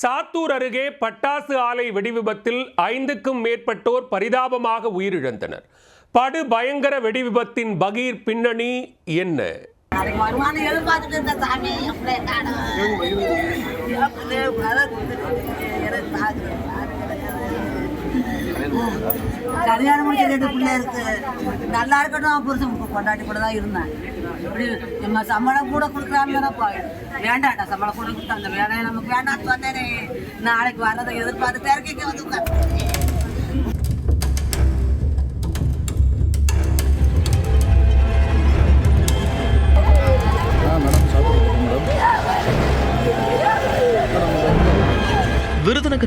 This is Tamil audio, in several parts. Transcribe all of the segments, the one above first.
சாத்தூர் அருகே பட்டாசு ஆலை வெடிவிபத்தில் ஐந்துக்கும் மேற்பட்டோர் பரிதாபமாக உயிரிழந்தனர். படு பயங்கர வெடிவிபத்தின் பகீர் பின்னணி என்ன? வருமானம் எதிர்பார்த்துட்டு இருந்த சாமி கல்யாணம் முடிச்சு ரெண்டு பிள்ளை இருக்கு. நல்லா இருக்கட்டும் புருஷன். கொண்டாட்டி கூட தான் இருந்தேன். இப்படி நம்ம சம்பளம் கூட கொடுக்குறாங்கப்பா வேண்டாட்டா சம்பளம் கூட கொடுத்தாங்க வேணாம் நமக்கு வேண்டாம்னு சொன்னேனே. நாளைக்கு வரதை எதிர்பார்த்து திறக்கைக்கு வந்து உட்காந்து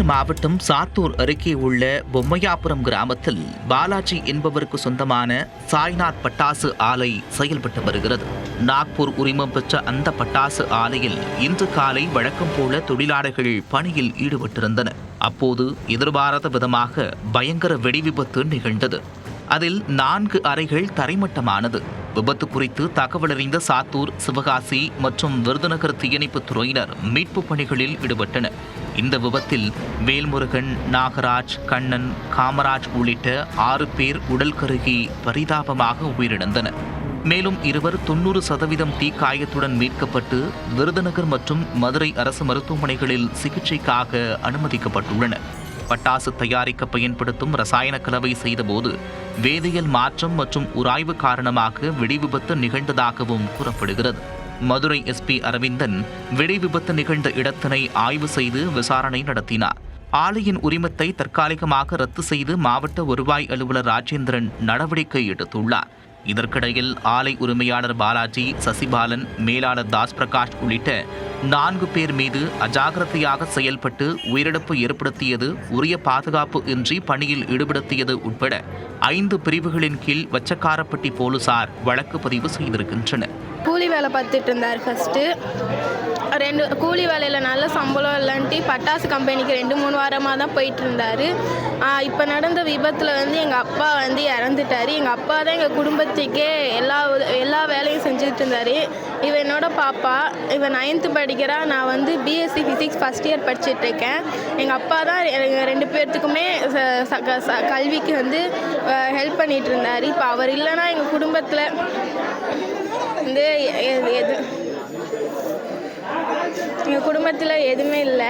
மாவட்டம் சாத்தூர் அருகே உள்ள பொம்மையாபுரம் கிராமத்தில் பாலாஜி என்பவருக்கு சொந்தமான சாய்நாத் பட்டாசு ஆலை செயல்பட்டு வருகிறது. நாக்பூர் உரிமம் பெற்ற அந்த பட்டாசு ஆலையில் இன்று காலை வழக்கம் போல தொழிலாளர்கள் பணியில் ஈடுபட்டிருந்தனர். அப்போது எதிர்பாராத விதமாக பயங்கர வெடி விபத்து நிகழ்ந்தது. அதில் நான்கு அறைகள் தரைமட்டமானது. விபத்து குறித்து தகவலறிந்த சாத்தூர் சிவகாசி மற்றும் விருதுநகர் தீயணைப்பு துறையினர் மீட்புப் பணிகளில் ஈடுபட்டனர். இந்த விபத்தில் வேல்முருகன் நாகராஜ் கண்ணன் காமராஜ் உள்ளிட்ட ஆறு பேர் உடல் கருகி பரிதாபமாக உயிரிழந்தனர். மேலும் இருவர் தொண்ணூறு சதவீதம் தீக்காயத்துடன் மீட்கப்பட்டு விருதுநகர் மற்றும் மதுரை அரசு மருத்துவமனைகளில் சிகிச்சைக்காக அனுமதிக்கப்பட்டுள்ளனர். பட்டாசு தயாரிக்க பயன்படுத்தும் ரசாயன கலவை செய்தபோது வேதியியல் மாற்றம் மற்றும் உராய்வு காரணமாக வெடிவிபத்து நிகழ்ந்ததாகவும் கூறப்படுகிறது. மதுரை எஸ்பி அரவிந்தன் வெடிவிபத்து நிகழ்ந்த இடத்தினை ஆய்வு செய்து விசாரணை நடத்தினார். ஆலையின் உரிமத்தை தற்காலிகமாக ரத்து செய்து மாவட்ட வருவாய் அலுவலர் ராஜேந்திரன் நடவடிக்கை எடுத்துள்ளார். இதற்கிடையில் ஆலை உரிமையாளர் பாலாஜி சசிபாலன் மேலாளர் தாஸ் பிரகாஷ் உள்ளிட்ட நான்கு பேர் மீது அஜாக்கிரதையாக செயல்பட்டு உயிரிழப்பு ஏற்படுத்தியது உரிய பாதுகாப்பு இன்றி பணியில் ஈடுபடுத்தியது உட்பட ஐந்து பிரிவுகளின் கீழ் வச்சக்காரப்பட்டி போலீசார் வழக்கு பதிவு செய்திருக்கின்றனர். கூலி வேலை பார்த்துட்டு இருந்தார் ஃபஸ்ட்டு. ரெண்டு கூலி வேலையில் நல்ல சம்பளம் இல்லைன்ட்டு பட்டாசு கம்பெனிக்கு ரெண்டு மூணு வாரமாக தான் போயிட்டு இருந்தார் இப்போ நடந்த விபத்தில் வந்து எங்கள் அப்பா வந்து இறந்துட்டார். எங்கள் அப்பா தான் எங்கள் குடும்பத்துக்கே எல்லா எல்லா வேலையும் செஞ்சுட்டு இருந்தார் இவன் என்னோட பாப்பா. இவன் நைன்த்து படிக்கிறா. நான் வந்து பிஎஸ்சி ஃபிசிக்ஸ் ஃபஸ்ட் இயர் படிச்சுட்டு இருக்கேன் எங்கள் அப்பா தான் ரெண்டு பேர்த்துக்குமே ச- க- கல்விக்கு வந்து ஹெல்ப் பண்ணிகிட்டு இருந்தார் இப்போ அவர் இல்லைன்னா எங்கள் குடும்பத்தில் எது எங்கள் குடும்பத்தில் எதுவுமே இல்லை.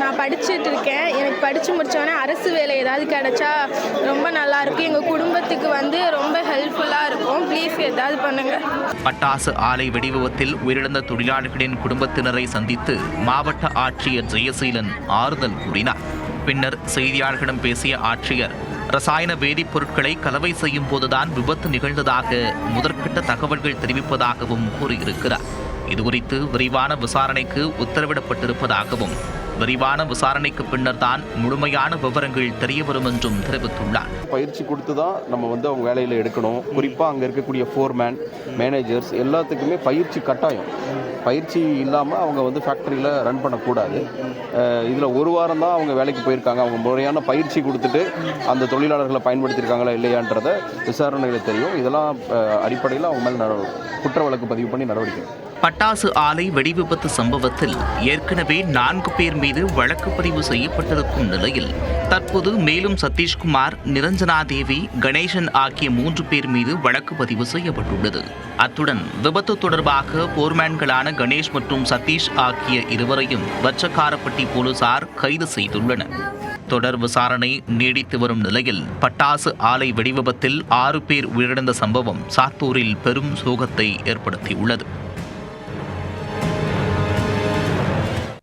நான் படிச்சுட்டு இருக்கேன். எனக்கு படித்து முடித்தோடனே அரசு வேலை ஏதாவது கிடைச்சா ரொம்ப நல்லாயிருக்கும் எங்கள் குடும்பத்துக்கு வந்து ரொம்ப ஹெல்ப்ஃபுல்லாக இருக்கும். ப்ளீஸ் ஏதாவது பண்ணுங்கள் பட்டாசு ஆலை வெடிவிபத்தில் உயிரிழந்த தொழிலாளர்களின் குடும்பத்தினரை சந்தித்து மாவட்ட ஆட்சியர் ஜெயசீலன் ஆறுதல் கூறினார். பின்னர் செய்தியாளர்களிடம் பேசிய ஆட்சியர் ரசாயன வேதிப்பொருட்களை கலவை செய்யும் போதுதான் விபத்து நிகழ்ந்ததாக முதற்கட்ட தகவல்கள் தெரிவிப்பதாகவும் கூறியிருக்கிறார். இதுகுறித்து விரிவான விசாரணைக்கு உத்தரவிடப்பட்டிருப்பதாகவும் விரிவான விசாரணைக்கு பின்னர் தான் முழுமையான விவரங்கள் தெரியவரும் என்றும் தெரிவித்துள்ளார். பயிற்சி கொடுத்து தான் நம்ம வந்து அவங்க வேலையில் எடுக்கணும். குறிப்பாக அங்கே இருக்கக்கூடிய ஃபோர்மேன் மேனேஜர்ஸ் எல்லாத்துக்குமே பயிற்சி கட்டாயம். பயிற்சி இல்லாமல் அவங்க வந்து ஃபேக்ட்ரியில் ரன் பண்ணக்கூடாது. இதில் ஒரு வாரம் தான் அவங்க வேலைக்கு போயிருக்காங்க. அவங்க முறையான பயிற்சி கொடுத்துட்டு அந்த தொழிலாளர்களை பயன்படுத்தியிருக்காங்களா இல்லையான்றத விசாரணைகளை தெரியும். இதெல்லாம் அடிப்படையில் அவங்க மேலே குற்ற வழக்கு பதிவு பண்ணி நடவடிக்கை பட்டாசு ஆலை வெடிவிபத்து சம்பவத்தில் ஏற்கனவே நான்கு பேர் மீது வழக்கு பதிவு செய்யப்பட்டிருக்கும் நிலையில் தற்போது மேலும் சதீஷ்குமார் நிரஞ்சனா தேவி கணேசன் ஆகிய மூன்று பேர் மீது வழக்கு பதிவு செய்யப்பட்டுள்ளது. அத்துடன் விபத்து தொடர்பாக போர்மேன்களான கணேஷ் மற்றும் சதீஷ் ஆகிய இருவரையும் வச்சக்காரப்பட்டி போலீசார் கைது செய்துள்ளனர். தொடர் விசாரணை நீடித்து வரும் நிலையில் பட்டாசு ஆலை வெடிவிபத்தில் ஆறு பேர் உயிரிழந்த சம்பவம் சாத்தூரில் பெரும் சோகத்தை ஏற்படுத்தியுள்ளது.